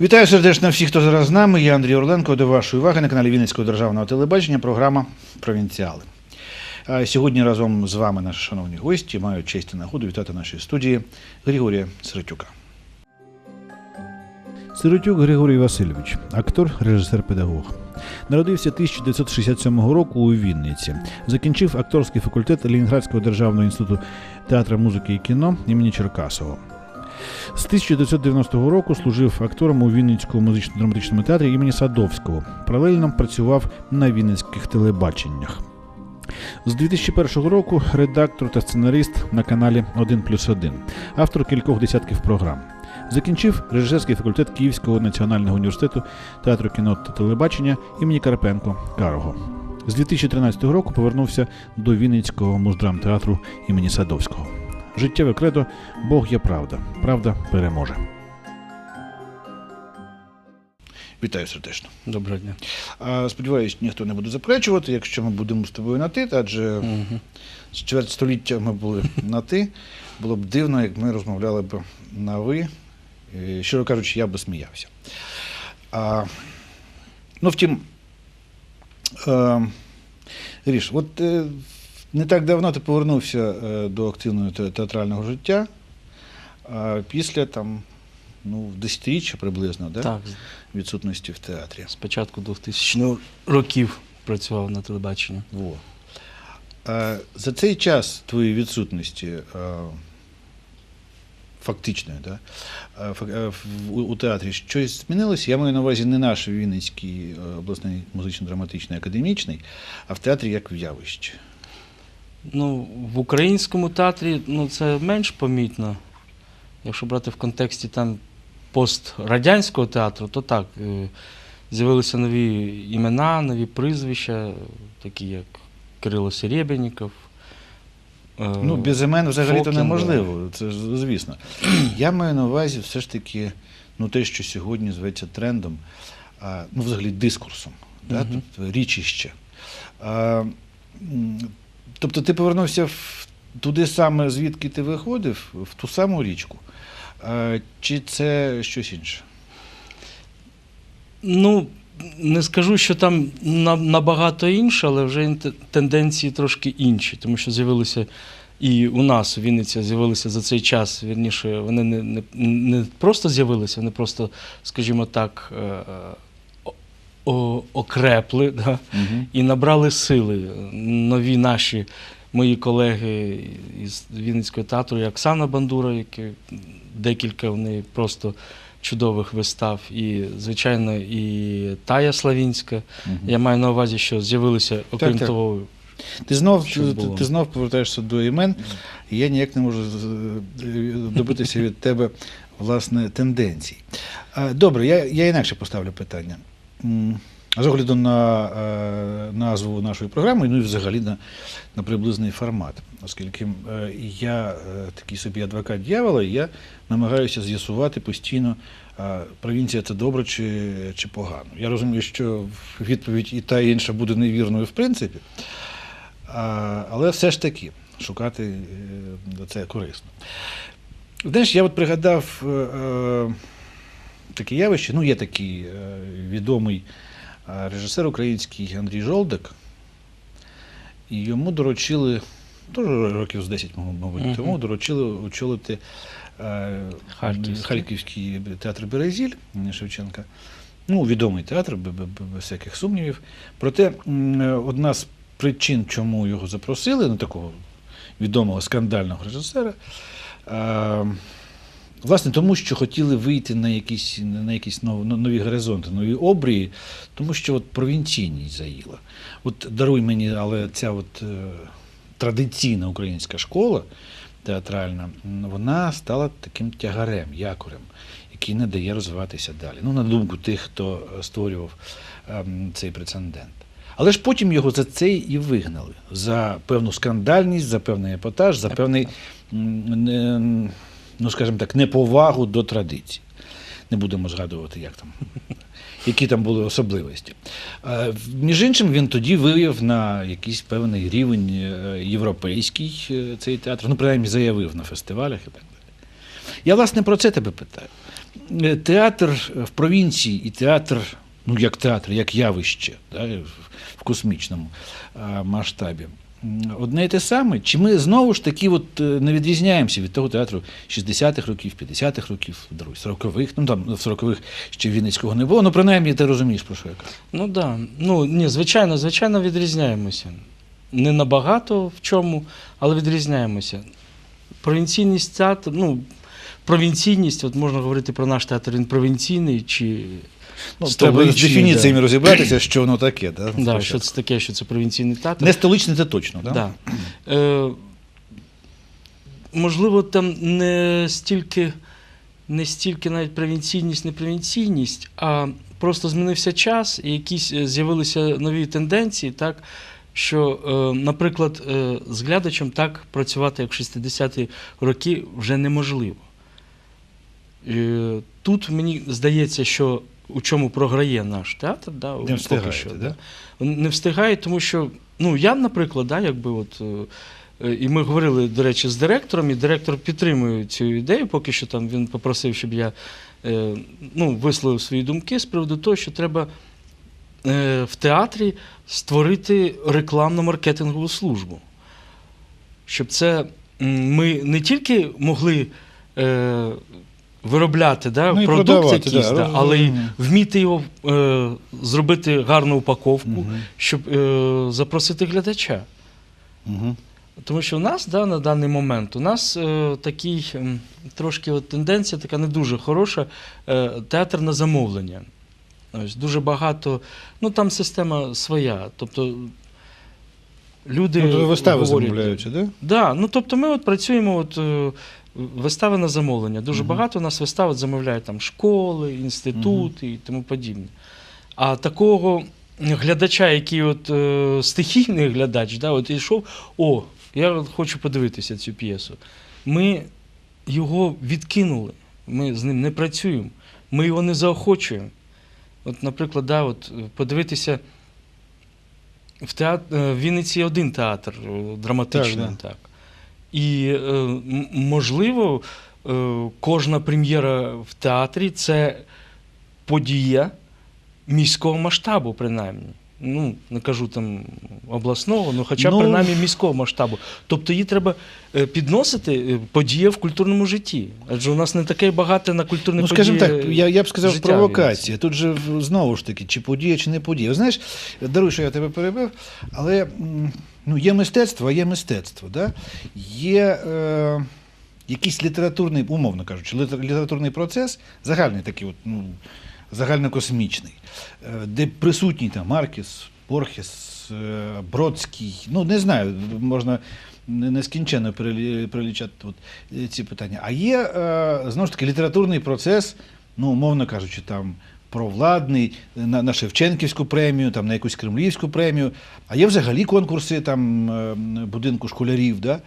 Вітаю сердечно всіх, хто зараз з нами. Я Андрій Орленко. До вашої уваги на каналі Вінницького державного телебачення. Програма Провінціали. Сьогодні разом з вами наші шановні гості мають честь і нагоду вітати в нашій студії Григорія Сиротюка. Сиротюк Григорій Васильович, актор, режисер, педагог. Народився 1967 року у Вінниці. Закінчив акторський факультет Ленінградського державного інституту театру музики і кіно імені Черкасова. З 1990 року служив актором у Вінницькому музично-драматичному театрі імені Садовського. Паралельно працював на вінницьких телебаченнях. З 2001 року редактор та сценарист на каналі 1 плюс 1, автор кількох десятків програм. Закінчив режисерський факультет Київського національного університету театру кіно та телебачення імені Карпенко Карого. З 2013 року повернувся до Вінницького муздрамтеатру імені Садовського. Життєве кредо Бог є правда. Правда переможе. Вітаю сердечно. Доброго дня. Сподіваюсь, ніхто не буде заперечувати, якщо ми будемо з тобою на ти, адже Угу. з чверть століття ми були на ти. Було б дивно, як ми розмовляли б на ви. Щиро кажучи, я би сміявся. А, ну, втім, е, Ріш, от е, не так давно ти повернувся е, до активного театрального життя. Після там, ну, десятиріччя приблизно, да? Так, відсутності в театрі. з початку 2000 років працював на телебаченні. Во. За цей час твоєї відсутності фактичної, да, в- у, театрі щось змінилося? Я маю на увазі не наш Вінницький е, обласний музично-драматичний академічний, а в театрі як в явищі. Ну, в українському театрі ну, це менш помітно. Якщо брати в контексті там пострадянського театру, то так. е, З'явилися нові імена, нові прізвища, такі як Кирило Серебряніков. е, Ну, без імен взагалі то неможливо, це ж звісно. Я маю на увазі все ж таки ну, те, що сьогодні зветься трендом, ну, взагалі дискурсом, да? Мгм. тобто річище. Тобто ти повернувся в, туди саме, звідки ти виходив, в ту саму річку. Чи це щось інше? Ну, не скажу, що там набагато інше, але вже тенденції трошки інші, тому що з'явилися і у нас, у Вінниці, з'явилися за цей час, вірніше, вони не, не, не просто з'явилися, вони просто, скажімо так, е, е, окрепли да, Угу. і набрали сили. Нові наші мої колеги із Вінницького театру, і Оксана Бандура, які декілька в неї просто чудових вистав, і, звичайно, і Тая Славінська. Я маю на увазі, що з'явилися, окрім так. того, Ти знов, ти, ти знов повертаєшся до імен, і я ніяк не можу добитися від тебе власне тенденцій. Добре, я, я інакше поставлю питання. З огляду на е, назву нашої програми, ну і взагалі на, на приблизний формат, оскільки е, я е, такий собі адвокат дьявола, і я намагаюся з'ясувати постійно, провінція це добре чи, чи погано. Я розумію, що відповідь і та і інша буде невірною в принципі. Але все ж таки шукати це корисно. Знаєш, я от пригадав таке явище, ну, є такий е, відомий е, режисер український Андрій Жолдик, і йому доручили, теж років з 10, мабуть, Мгм. тому доручили очолити е, Харківський. Харківський театр Березіль Шевченка. Ну, відомий театр, бе- бе- бе- без всяких сумнівів. Проте одна з причин, чому його запросили, ну такого відомого скандального режисера, власне, тому що хотіли вийти на якісь, на якісь нов- нові горизонти, нові обрії, тому що от провінційність заїла. От даруй мені, але ця от, е, традиційна українська школа театральна, вона стала таким тягарем, якорем, який не дає розвиватися далі. Ну, на думку тих, хто е, створював ем, цей прецедент. Але ж потім його за це і вигнали за певну скандальність, за певний епатаж, за певний, не- ну скажімо так, неповагу до традицій. Не будемо згадувати, як там, які там були особливості. Між іншим, він тоді вивів на якийсь певний рівень е, європейський е, цей театр, ну, принаймні заявив на фестивалях і так далі. Я, власне, про це тебе питаю. е, театр в провінції і театр, ну як театр, як явище да, в космічному масштабі. Одне і те саме, чи ми знову ж таки от, е, не відрізняємося від того театру 60-х років, 50-х років, 40-х, ну там в 40-х ще Вінницького не було, ну принаймні ти розумієш, про що я кажу. Ну так. Да. Ну, ні, звичайно, звичайно, відрізняємося. Не набагато в чому, але відрізняємося. Провінційність театру, ну, провінційність, от можна говорити про наш театр, він провінційний чи Ну, треба з дефініціями да. розібратися, що воно таке. Да, Да, що це таке, що це провінційний театр. Не столичне, це точно, так? Да. Е, можливо, там не стільки, не стільки навіть провінційність, не провінційність, а просто змінився час і якісь е, з'явилися нові тенденції, так, що, е, наприклад, е, з глядачем так працювати, як в 60-ті роки, вже неможливо. Тут мені здається, що у чому програє наш театр, да, Не поки що, да? не встигає, тому що ну я, наприклад, да, якби от. е, І ми говорили, до речі, з директором, і директор підтримує цю ідею. Поки що там він попросив, щоб я е, ну, висловив свої думки з приводу того, що треба е, в театрі створити рекламно-маркетингову службу. Щоб це ми не тільки могли виробляти да, Ну, продукт якийсь, да, да, але й вміти його е, зробити гарну упаковку, Мгм. щоб е, запросити глядача. Угу. Тому що у нас да, на даний момент у нас е, такий м, трошки от тенденція, така не дуже хороша, е, театр на замовлення. Ось, дуже багато, ну там система своя. Тобто люди. Ну, вистави так? Да? Да, ну тобто ми от працюємо от, е, вистави на замовлення. Дуже багато у нас вистав замовляють там школи, інститути і тому подібне. А такого глядача, який от е, стихійний глядач, да, от йшов, о, я хочу подивитися цю п'єсу. Ми його відкинули, ми з ним не працюємо, ми його не заохочуємо. От, наприклад, да, от, е, подивитися. В, театр, в Вінниці один театр е, драматичний. Так, Так, І, е, можливо, е, кожна прем'єра в театрі це подія міського масштабу, принаймні. Ну, не кажу там обласного, ну хоча Ну, принаймні міського масштабу. Тобто її треба е, підносити подія в культурному житті. Адже у нас не таке багате на культурне Ну, скажімо так, я, я б сказав, провокація. Тут же знову ж таки, чи подія, чи не подія. Знаєш, даруй, що я тебе перебив, але ну, є мистецтво, а є мистецтво. Да? Є е, якийсь літературний, умовно кажучи, літературний процес, загальний такий, от, ну, загальнокосмічний, е, де присутній там Маркіс, Борхес, е, Бродський, ну не знаю, можна нескінченно перелі- перелічати от, е, ці питання. А є знову ж таки літературний процес, ну, умовно кажучи, там. Провладний на, на Шевченківську премію, там на якусь кремлівську премію, а є взагалі конкурси там е, будинку школярів. Да?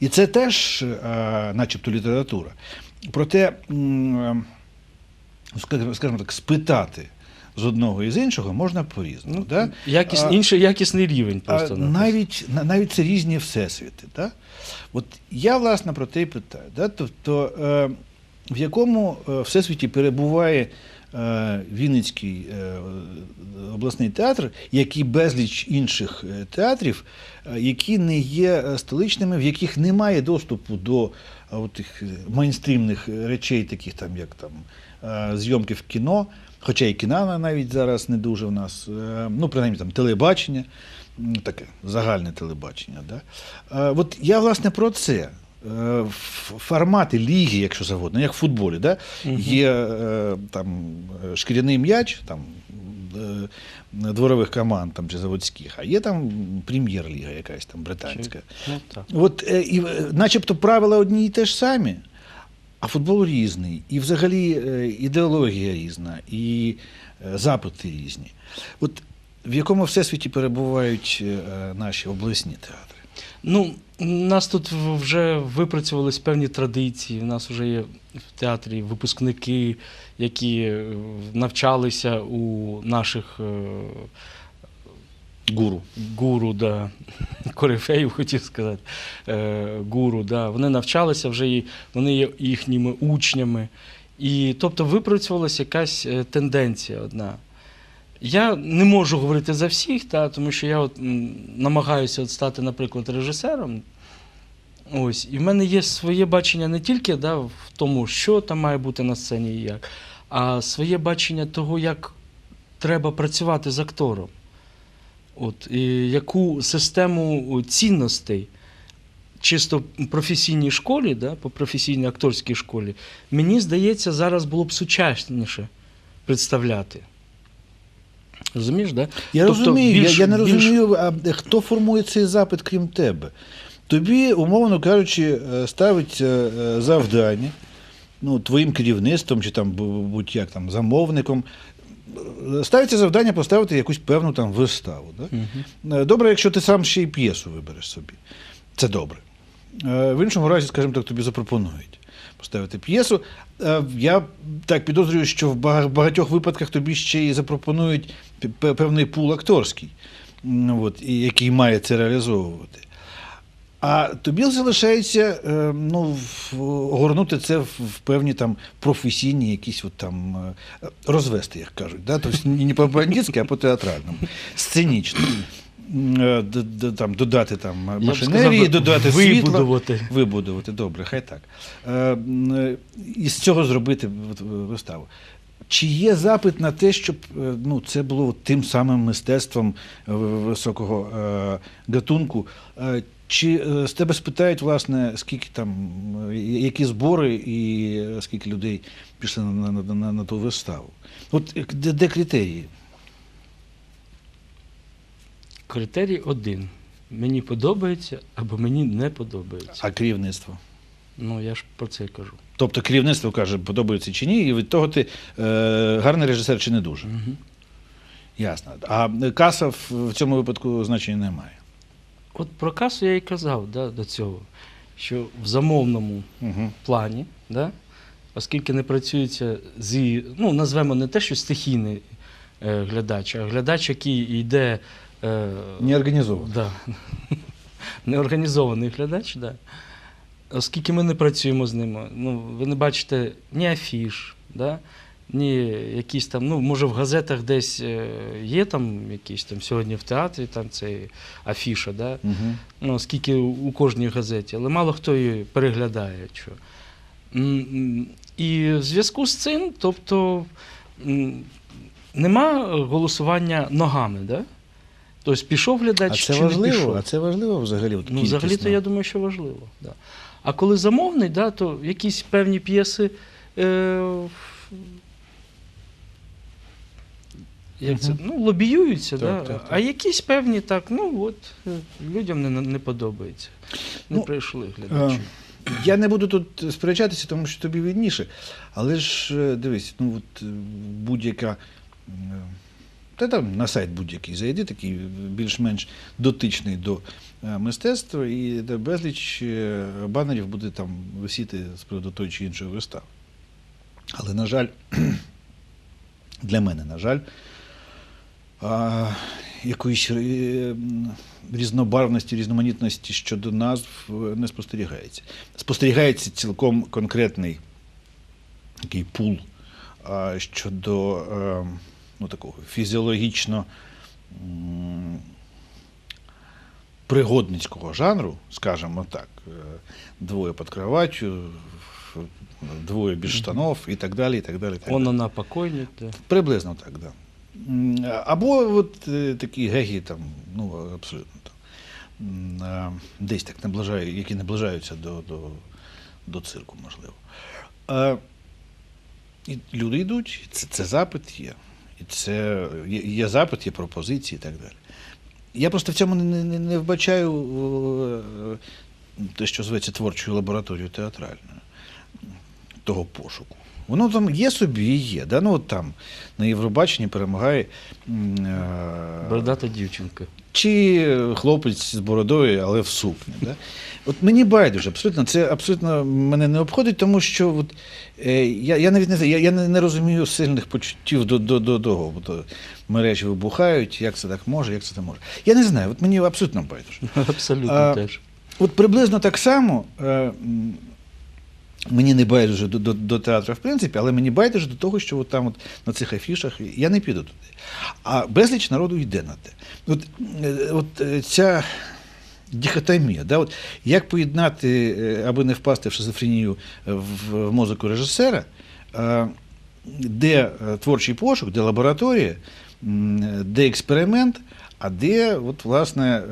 І це теж, е, начебто, література. Проте, е, скажімо так, спитати з одного і з іншого можна по-різному. Ну, да? якіс, А- інший якісний рівень а просто. навіть, на- навіть це різні всесвіти. Да? От я, власне, про те й питаю. Да? Тобто, е, в якому всесвіті перебуває Вінницький е, обласний театр, як і безліч інших е, театрів, е, які не є е, столичними, в яких немає доступу до е, тих е, мейнстрімних речей, таких там, як там е, зйомки в кіно, хоча і кіна навіть зараз не дуже в нас, е, ну, принаймні там телебачення, таке загальне телебачення. Да? Е, От я, власне, про це. Е, Формати ліги, якщо завгодно, як в футболі, да? Мгм. є е, там шкіряний м'яч там, е, дворових команд там, чи заводських, а є там прем'єр-ліга якась там британська. Ну, так. От, і, начебто правила одні і те ж самі, а футбол різний, і взагалі ідеологія різна, і запити різні. От в якому всесвіті перебувають наші обласні театри? Ну, у нас тут вже випрацювались певні традиції. У нас вже є в театрі випускники, які е, навчалися у наших е, Гуру. гуру, да, корифеїв, хотів сказати, е, гуру. Да. Вони навчалися вже і вони є їхніми учнями. І тобто випрацювалася якась тенденція одна. Я не можу говорити за всіх, та, тому що я от, намагаюся от стати, наприклад, режисером. Ось, і в мене є своє бачення не тільки да, в тому, що там має бути на сцені і як, а своє бачення того, як треба працювати з актором. От, і яку систему цінностей чисто професійній школі, да, по професійній акторській школі, мені здається, зараз було б сучасніше представляти. Розумієш, да? Я Тобто розумію, більш- я, я не більш- розумію, а хто формує цей запит, крім тебе. Тобі, умовно кажучи, е, ставиться е, завдання, ну, твоїм керівництвом чи там будь-як там замовником. е, Ставиться завдання поставити якусь певну там виставу. Да? Е, Добре, якщо ти сам ще й п'єсу вибереш собі. Це добре. Е, В іншому разі, скажімо так, тобі запропонують поставити п'єсу. Е, Я так підозрюю, що в багатьох випадках тобі ще й запропонують певний пул акторський, от, який має це реалізовувати. А тобі залишається е, ну, огорнути це в певні там професійні якісь от там е, розвести, як кажуть. Да? Тобто не по-бандитськи, а по-театральному, сценічно. Е, Там, додати там машинерії, сказав, додати світло. вибудувати. Вибудувати, добре, хай так. Е, е, І з цього зробити виставу. Чи є запит на те, щоб ну, це було тим самим мистецтвом високого гатунку? Чи з тебе спитають, власне, скільки там, які збори і скільки людей пішли на, на, на, на ту виставу? От де, де критерії? Критерій один. Мені подобається або мені не подобається. А керівництво? Ну, я ж про це кажу. Тобто керівництво каже, подобається чи ні, і від того ти е, гарний режисер чи не дуже. Угу. Ясно. А каса в, в цьому випадку значення не має. От про касу я і казав да, до цього, що в замовному Угу. плані, да, оскільки не працюється з, ну, назвемо не те, що стихійний е, глядач, а глядач, який йде. Е, Не організовано. Да. Неорганізований глядач, да. оскільки ми не працюємо з ними, ну, ви не бачите ні афіш, да, ні якісь там, ну, може, в газетах десь е, є там якісь там сьогодні в театрі там це афіша, да, Угу. ну, оскільки у кожній газеті, але мало хто її переглядає. Що. І в зв'язку з цим, тобто, нема голосування ногами, да? Тобто пішов А глядач це чи не важливо? пішов. А це важливо взагалі? От Ну, взагалі-то я думаю, що важливо. Да. А коли замовний, да, то якісь певні п'єси. Е, як це, ну, лобіюються, Так, да, так, так. а якісь певні так, ну от е, людям не, не подобається. Не Ну, прийшли глядачі. Е, Я не буду тут сперечатися, тому що тобі відніше. Але ж е, дивись, ну от будь-яка. Та там на сайт будь-який зайди, такий більш-менш дотичний до е, мистецтва, і безліч е, банерів буде там висіти з приводу тої чи іншої вистави. Але, на жаль, для мене, на жаль, якоїсь е, різнобарвності, різноманітності щодо назв не спостерігається. Спостерігається цілком конкретний такий пул щодо е, ну, такого фізіологічно пригодницького жанру, скажімо так, е, двоє під кроватью, двоє без штанов і так далі. І так далі, і так Он вона покойник. Да. Приблизно так, да. Або от е, такі гегі, там, ну, абсолютно там, десь так наближаю, які наближаються до, до, до цирку, можливо. І люди йдуть, це, це запит є. Це є, запит, є пропозиції і так далі. Я просто в цьому не, не, не вбачаю е, те, що зветься творчою лабораторією театральною, того пошуку. Воно там є собі і є. Да? Ну, от там на Євробаченні перемагає е, Бородата дівчинка. Чи хлопець з бородою, але в сукні. Да? От мені байдуже, абсолютно, це абсолютно мене не обходить, тому що от, е, я, я навіть не знаю, я, я не, не розумію сильних почуттів до, до, до того, бо то мережі вибухають, як це так може, як це так може. Я не знаю, от мені абсолютно байдуже. Абсолютно А, теж. От приблизно так само е, Мені не байдуже до, до, до театру, в принципі, але мені байдуже до того, що от там от на цих афішах я не піду туди. А безліч народу йде на те. От, е, от е, ця дихотомія, да, от, як поєднати, е, аби не впасти в шизофренію в, мозоку режисера, де творчий пошук, де лабораторія, де експеримент, а де, от, власне,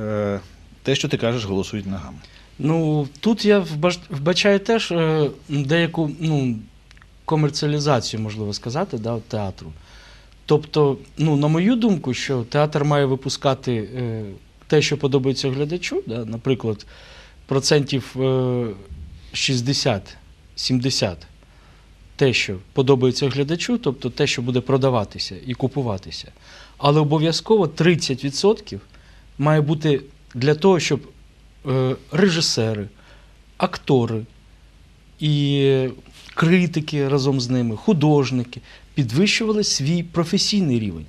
те, що ти кажеш, голосують ногами. Ну, тут я вбачаю теж е, деяку ну, комерціалізацію, можливо сказати, да, театру. Тобто, ну, на мою думку, що театр має випускати е, те, що подобається глядачу, да, наприклад, процентів е, 60-70 те, що подобається глядачу, тобто те, що буде продаватися і купуватися. Але обов'язково 30% має бути для того, щоб е, режисери, актори і критики разом з ними, художники підвищували свій професійний рівень.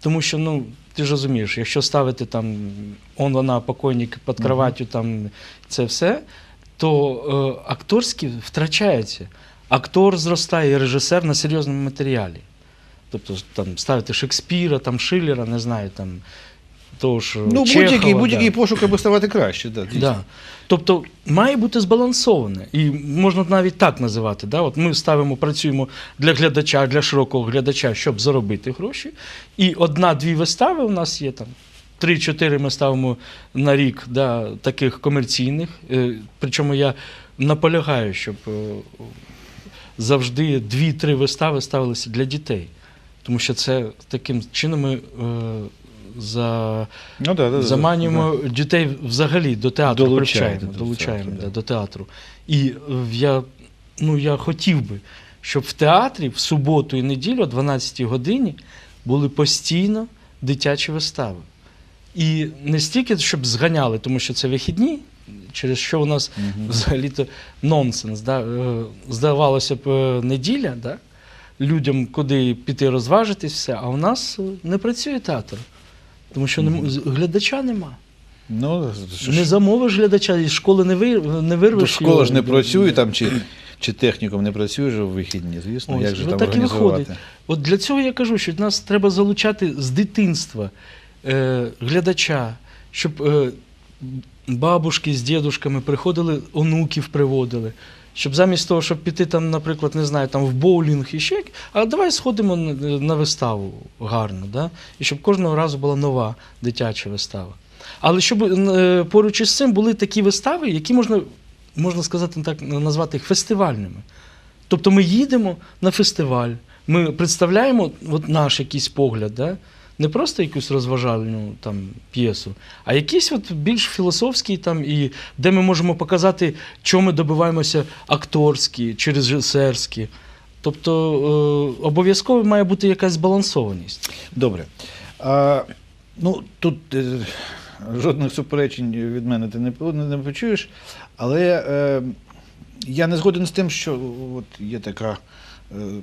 Тому що, ну, ти ж розумієш, якщо ставити там он вона покойник під Мгм. кроваттю, там це все, то е, акторські втрачається. Актор зростає, режисер на серйозному матеріалі. Тобто там ставити Шекспіра, там Шиллера, не знаю, там того ж Ну, Чехова, будь-який, будь-який пошук, аби ставати краще. Да, дійсно. Да. Тобто має бути збалансоване. І можна навіть так називати. Да? От ми ставимо, працюємо для глядача, для широкого глядача, щоб заробити гроші. І одна-дві вистави у нас є там. Три-чотири ми ставимо на рік да, таких комерційних. Е, Причому я наполягаю, щоб е, завжди дві-три вистави ставилися для дітей. Тому що це таким чином ми е, за Ну, да, да, да, дітей взагалі до театру, Долучаємо привчаємо, до долучаємо театру, да, да. до театру. І я, ну, я хотів би, щоб в театрі в суботу і неділю о 12 годині були постійно дитячі вистави. І не стільки, щоб зганяли, тому що це вихідні, через що у нас Мгм. взагалі-то нонсенс. Да? Е, Здавалося б, е, неділя, да? людям куди піти розважитись, все, а у нас е, не працює театр. Тому що нем- глядача нема. Ну, Не замовиш глядача, із школи не, ви, не вирвеш. школа його. ж не працює там, чи, чи технікум не працює ж у вихідні, звісно, Ось, як же ну, там так і виходить. От для цього я кажу, що нас треба залучати з дитинства е, глядача, щоб е, бабушки з дідушками приходили, онуків приводили. Щоб замість того, щоб піти там, наприклад, не знаю, там в боулінг і ще, а давай сходимо на, виставу гарно, да? і щоб кожного разу була нова дитяча вистава. Але щоб е, поруч із цим були такі вистави, які можна, можна сказати, так назвати їх фестивальними. Тобто ми їдемо на фестиваль, ми представляємо от наш якийсь погляд, да? Не просто якусь розважальну там, п'єсу, а якийсь от більш філософський, там, і де ми можемо показати, чого ми добиваємося акторські чи режисерські. Тобто е, обов'язково має бути якась збалансованість. Добре. А, ну, тут е, жодних суперечень від мене ти не, по- не почуєш, але е, я не згоден з тим, що от є така е, е,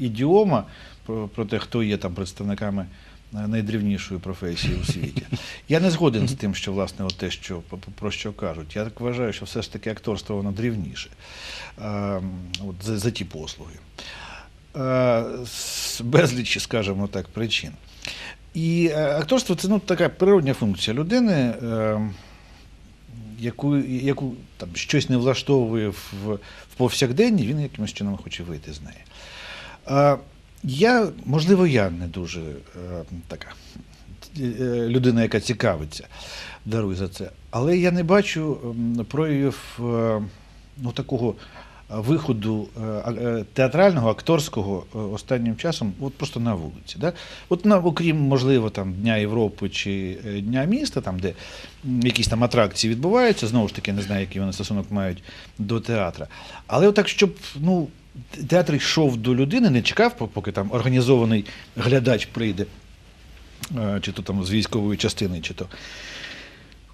ідіома про, те, хто є там представниками е, найдрівнішої професії у світі. Я не згоден з тим, що власне от те, що про- що кажуть. Я так вважаю, що все ж таки акторство воно дрівніше е, от, за, за ті послуги. Е, з безлічі, скажімо так, причин. І е, акторство це ну, така природня функція людини, е, яку, яку там, щось не влаштовує в, в повсякденні, він якимось чином хоче вийти з неї. Я, можливо, я не дуже е, така е, людина, яка цікавиться, даруй за це. Але я не бачу ем, проявів е, ну, такого виходу театрального, акторського останнім часом, от просто на вулиці. Да? От на, окрім, можливо, там, Дня Європи чи Дня міста, там, де якісь там атракції відбуваються, знову ж таки, не знаю, який вони стосунок мають до театра. Але отак, щоб ну, театр йшов до людини, не чекав, поки там організований глядач прийде, е, чи то там з військової частини, чи то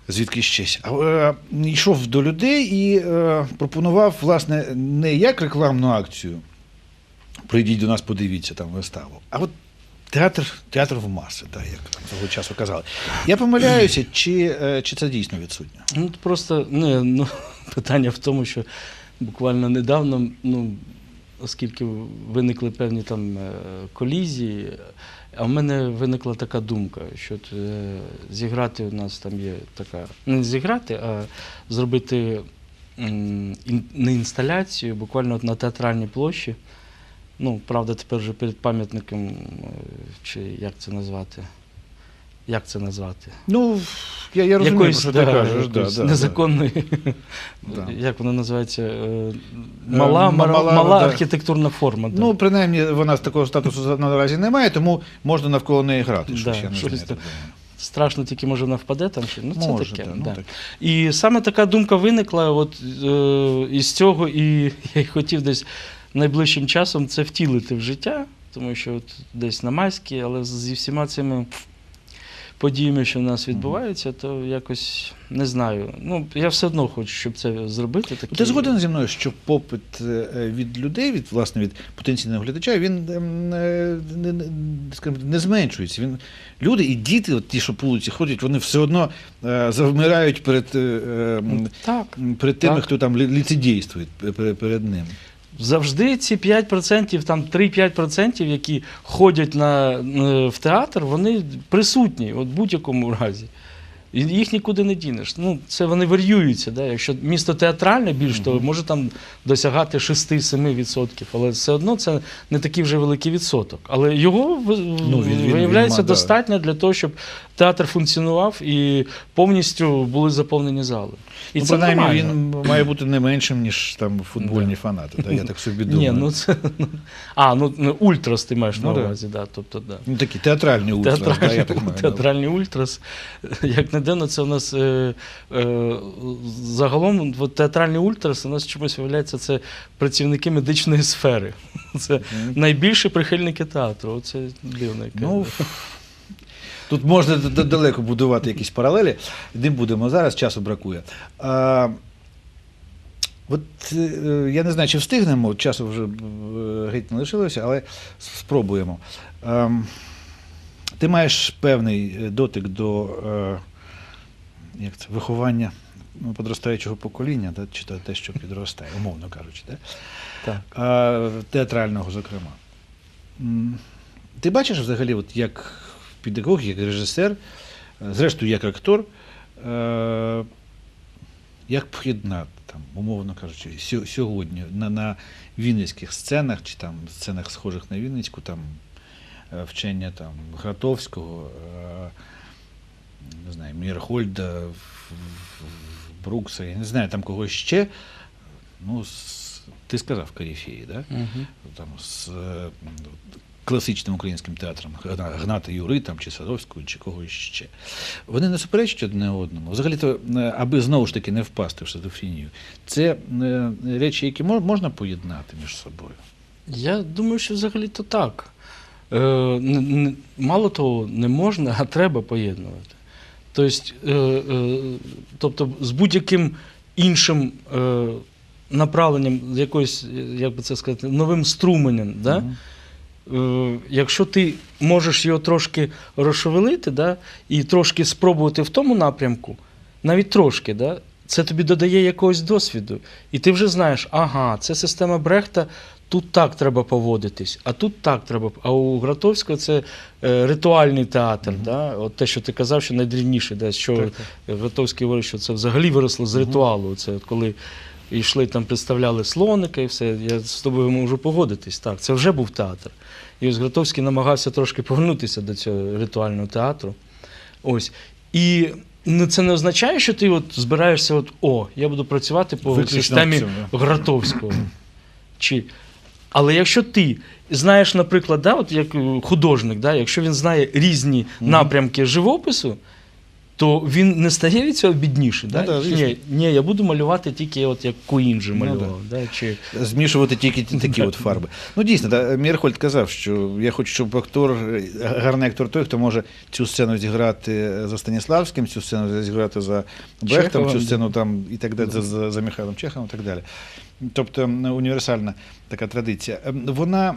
звідки щось. А е, йшов до людей і е, пропонував, власне, не як рекламну акцію. Прийдіть до нас, подивіться там виставу. А от театр, театр в маси, так, як там того часу казали. Я помиляюся, чи, чи це дійсно відсутньо? Ну, просто не, ну, питання в тому, що буквально недавно, ну, оскільки виникли певні там е, колізії, а в мене виникла така думка, що е, зіграти у нас там є така, не зіграти, а зробити не інсталяцію, буквально на театральній площі. Ну, правда, тепер вже перед пам'ятником, е, чи як це назвати? Як це назвати? Ну, я, я розумію, якоїсь, що ти да, кажеш. якоїсь Да, да, незаконної, Да. як вона називається, е, мала, мала, мала, мала да. архітектурна форма. да. Ну, принаймні, вона з такого статусу наразі не має, тому можна навколо неї грати. Що Да, ще не щось думаю. Страшно тільки може вона впаде там. Ну, це Може, таке. да, ну, так. І саме така думка виникла от, е, із цього, і я хотів десь найближчим часом це втілити в життя, тому що от десь на майській, але зі всіма цими подіями, що в нас відбуваються, то якось не знаю. Ну, я все одно хочу, щоб це зробити. Такі... Ти згоден зі мною, що попит е, від людей, від власне від потенційного глядача, він ем, е, не, не, скажімо, не зменшується. Він люди і діти, от ті, що по вулиці ходять, вони все одно е, завмирають перед, е, ем, Так. перед тими, Так. хто там лі- ліцедійствує перед ним. Завжди ці 5%, там 3-5%, які ходять на, е, в театр, вони присутні от в будь-якому разі. І їх нікуди не дінеш. Ну, це вони варіюються. Да? Якщо місто театральне більш, то може там досягати 6-7%. Але все одно це не такий вже великий відсоток. Але його Ну, він- він- виявляється він да. достатньо для того, щоб театр функціонував і повністю були заповнені зали. І ну, це принаймні, він має бути не меншим, ніж там футбольні фанати. Да? Я так собі думаю. Ні, ну це. ну, А, ну ну, ультрас ти маєш Ну, на увазі, да. Тобто, да. Ну, такі театральні ультра, да, я так маю. на увазі. ультрас. Як не дивно, це у нас е, е, загалом от, театральний ультрас у нас чомусь виявляється це працівники медичної сфери. Це найбільші прихильники театру. Оце дивно. яке. Ну, тут можна далеко будувати якісь паралелі. Не будемо зараз, часу бракує. А, от е, я не знаю, чи встигнемо, часу вже е, геть не лишилося, але спробуємо. Ем, ти маєш певний е, дотик до як це, виховання ну, подростаючого покоління, да, чи то те, що підростає, умовно кажучи. Да? так. а, театрального, зокрема. Ти бачиш взагалі, от як педагог, як режисер, е, зрештою, як актор, е, як поєднати, там, умовно кажучи, сьогодні на, на вінницьких сценах, чи там сценах, схожих на Вінницьку, там е, вчення там, Гратовського, не знаю, Мірхольда, Брукса, я не знаю, там когось ще. Ну, ти сказав Коріфеї, да? Угу. там, з класичним українським театром Гна- Гната Юри там, чи Садовського, чи когось ще. Вони не суперечать одне одному. Взагалі-то, е, аби знову ж таки не впасти в шизофренію, це е, речі, які можна поєднати між собою. Я думаю, що взагалі-то так. Е, мало того, не можна, а треба поєднувати. Тобто, тобто з будь-яким іншим направленням, якоюсь, як би це сказати, новим струменем, да? Е, якщо ти можеш його трошки розшевелити, да, і трошки спробувати в тому напрямку, навіть трошки, да, це тобі додає якогось досвіду. І ти вже знаєш, ага, це система Брехта, тут так треба поводитись, а тут так треба. А у Гратовського це е, ритуальний театр. Мгм. Да? От те, що ти казав, що найдрівніше, да, що Так, так. Гратовський говорить, що це взагалі виросло з ритуалу. Це от коли йшли там, представляли слоника і все. Я з тобою можу погодитись. Так, це вже був театр. І ось Гратовський намагався трошки повернутися до цього ритуального театру. Ось. І ну, це не означає, що ти от збираєшся, от, о, я буду працювати по Виключно системі в цьому. Гратовського. Чи... Але якщо ти знаєш, наприклад, да, от як е, художник, да, якщо він знає різні напрямки живопису, то він не стає від цього бідніше. Ну да, звісно. ні, ні, я буду малювати тільки от як Куінджі Ну малював. да. чи... Змішувати тільки такі от фарби. Ну, дійсно, да, Мірхольд казав, що я хочу, щоб актор, гарний актор той, хто може цю сцену зіграти за Станіславським, цю сцену зіграти за Чеховим, цю сцену там і так далі, за, за, за Михайлом Чеховим і так далі. Тобто універсальна така традиція. Ем, Вона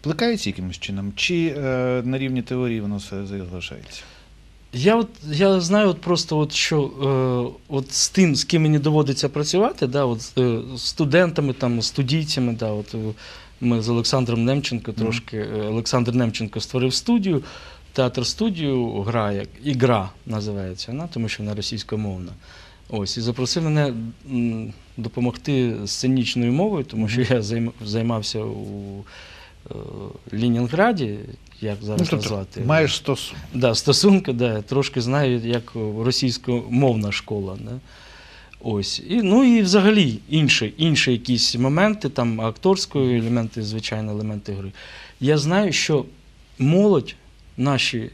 плекається якимось чином, чи е, на рівні теорії воно все залишається? Я от я знаю, от просто от що е, от з тим, з ким мені доводиться працювати, да, от, е, студентами, там, студійцями, да, от, е, ми з Олександром Немченко трошки. е, Олександр Немченко створив студію, театр студію грає, ігра називається вона, тому що вона російськомовна. Ось, і запросив мене допомогти сценічною мовою, тому що я займався у Ленінграді, як зараз Ну, тобто, назвати. маєш стосунок. Да, стосунки, да, трошки знаю, як російськомовна школа. Да. Ось. І, ну і взагалі інші, інші якісь моменти, там акторської елементи, звичайно, елементи гри. Я знаю, що молодь, наші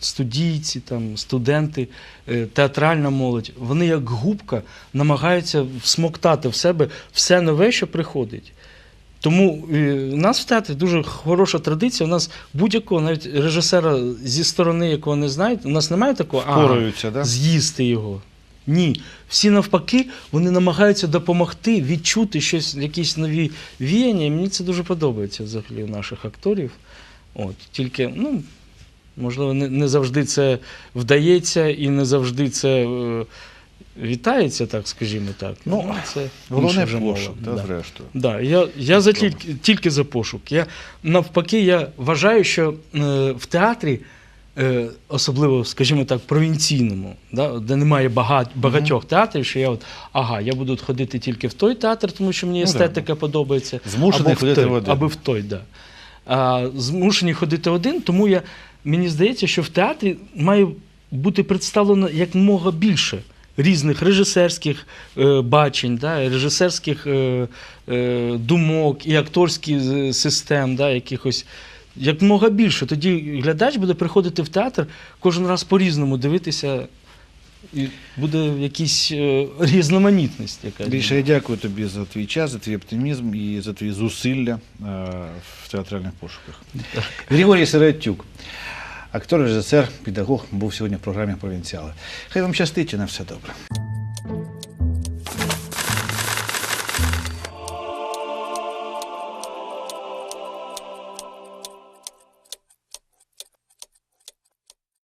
студійці, там, студенти, е, театральна молодь, вони як губка намагаються всмоктати в себе все нове, що приходить. Тому е, у нас в театрі дуже хороша традиція. У нас будь-якого навіть режисера зі сторони, якого не знають, у нас немає такого «Ага, Впораються, да? з'їсти його. Ні. Всі навпаки, вони намагаються допомогти відчути щось, якісь нові віяння. І мені це дуже подобається взагалі у наших акторів. От, тільки, ну, можливо, не, не завжди це вдається і не завжди це е, вітається, так скажімо так. Ну, це Головне вже пошук, да, Да. зрештою. Да, я, я за тільки, тільки за пошук. Я, навпаки, я вважаю, що е, в театрі, е, особливо, скажімо так, провінційному, да, де немає багать, багатьох театрів, що я от, ага, я буду ходити тільки в той театр, тому що мені Ну, естетика подобається. Змушений або ходити в той, один. Або в той, да. А, змушені ходити один, тому я, мені здається, що в театрі має бути представлено якмога більше різних режисерських е, бачень, да, режисерських е, е, думок і акторських систем, да, якихось. Якмога більше. Тоді глядач буде приходити в театр кожен раз по-різному дивитися, і буде якась е, різноманітність. Якась. Більше я дякую тобі за твій час, за твій оптимізм і за твої зусилля е, в театральних пошуках. Григорій Середтюк, актор, режисер, педагог, був сьогодні в програмі Провінціали. Хай вам щастить і на все добре.